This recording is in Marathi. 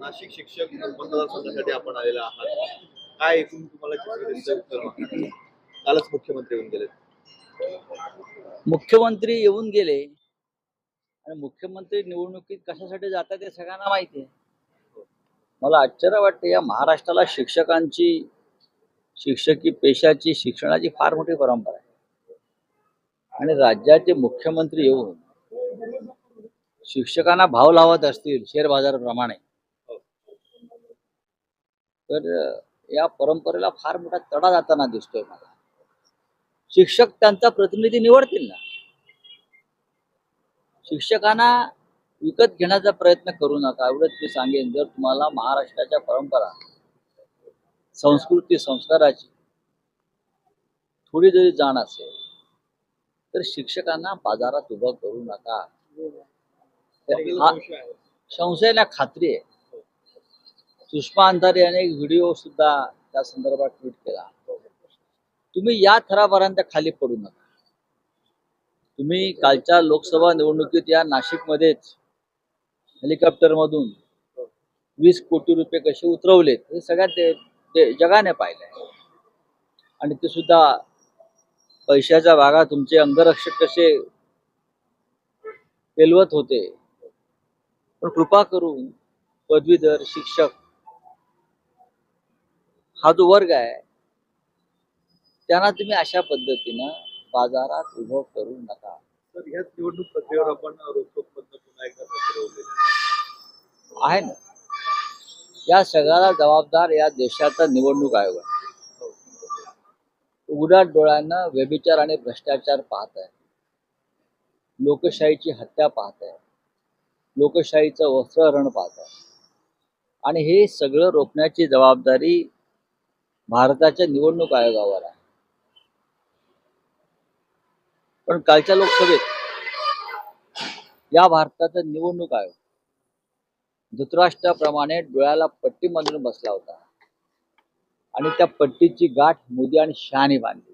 नाशिक शिक्षक मतदारसंघासाठी आपण आलेला आहात. काय एकूण तुम्हाला चित्र उत्तर कालच मुख्यमंत्री येऊन गेले. मुख्यमंत्री येऊन गेले. आणि मुख्यमंत्री निवडणुकीत कशासाठी जातात ते सगळ्यांना माहिती आहे. मला आश्चर्य वाटतं या महाराष्ट्राला शिक्षकांची शिक्षकी पेशाची शिक्षणाची फार मोठी परंपरा आहे. आणि राज्याचे मुख्यमंत्री येऊन शिक्षकांना भाव लावत असतील शेअर बाजाराप्रमाणे. तर या परंपरेला फार मोठा तडा जाताना दिसतोय मला. शिक्षक त्यांचा प्रतिनिधी निवडतील ना? शिक्षकांना विकत घेण्याचा प्रयत्न करू नका. एवढंच मी सांगेन जर तुम्हाला महाराष्ट्राच्या परंपरा संस्कृती संस्काराची थोडी जरी जाण असेल तर शिक्षकांना बाजारात उभं करू नका. हा संशय ना खात्री आहे. सुषमा अंधारे याने एक व्हिडिओ सुद्धा त्या संदर्भात ट्विट केला. तुम्ही या थरापर्यंत खाली पडू नका. तुम्ही कालच्या लोकसभा निवडणुकीत या नाशिकमध्येच हेलिकॉप्टर मधून वीस कोटी रुपये कसे उतरवलेत हे सगळ्यात जगाने पाहिलंय. आणि ते सुद्धा पैशाच्या भागा तुमचे अंगरक्षक कसे पेलवत होते. पण कृपा करून पदवीधर शिक्षक हा जो वर्ग आहे त्यांना तुम्ही अशा पद्धतीनं बाजारात उभं करू नका. तर ह्याच निवडणूक प्रक्रियेवर आपण रोखोक पुन्हा एकदा. आहे ना? या सगळ्याला जबाबदार या देशाचा निवडणूक आयोग आहे. उघड्या डोळ्यानं व्यभिचार आणि भ्रष्टाचार पाहत आहे. लोकशाहीची हत्या पाहत आहे. लोकशाहीचं वस्त्रहरण पाहत आहे. आणि हे सगळं रोखण्याची जबाबदारी भारताच्या निवडणूक आयोगावर आहे. पण कालच्या लोकसभेत या भारताचा निवडणूक आयोग धृतराष्ट्राप्रमाणे डोळ्याला पट्टी बांधून बसला होता. आणि त्या पट्टीची गाठ मोदी आणि शहाने बांधली.